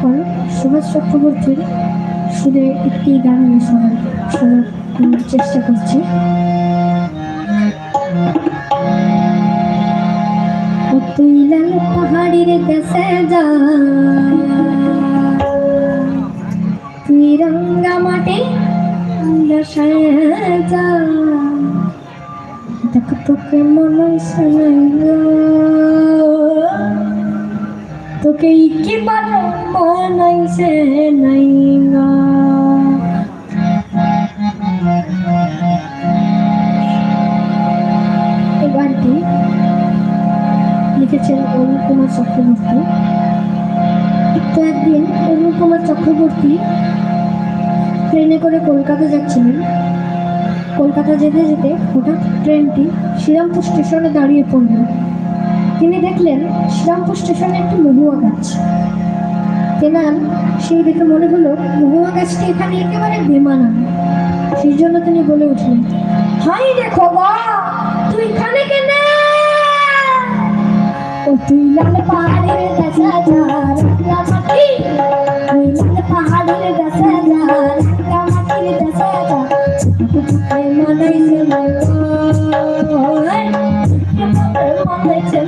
কুমার চক্রবর্তীর সুরে একটি গান আমি শোনার শোনার চেষ্টা করছি। তুই পাহাড়ির দেশে যা। তুই রঙ্গা মাটি যা। দেখ তোকে মনে তোকে কি বারো মানাইছে নাই না। এই গানটি লিখেছেন অরুণ কুমার চক্রবর্তী। তো একদিন অরুণ কুমার চক্রবর্তী ট্রেনে করে কলকাতা যাচ্ছিলেন। কলকাতা যেতে যেতে হঠাৎ ট্রেনটি শ্রীরামপুর স্টেশনে দাঁড়িয়ে পড়ল। তিনি দেখলেন শ্রীরামপুর স্টেশনে একটি মহুয়া গাছ। তেনার সেই দেখে মনে হলো, মহুয়া গাছটি এখানে একেবারে বেমানা সেই জন্য তিনি বলে উঠলেন, হাই দেখো বা তুই এখানে কেন? ও তুই লাল পাহাড়ের কাছে যা রাখলা মাটি তুই পাহাড়ের কাছে যা রাখলা মনে মনে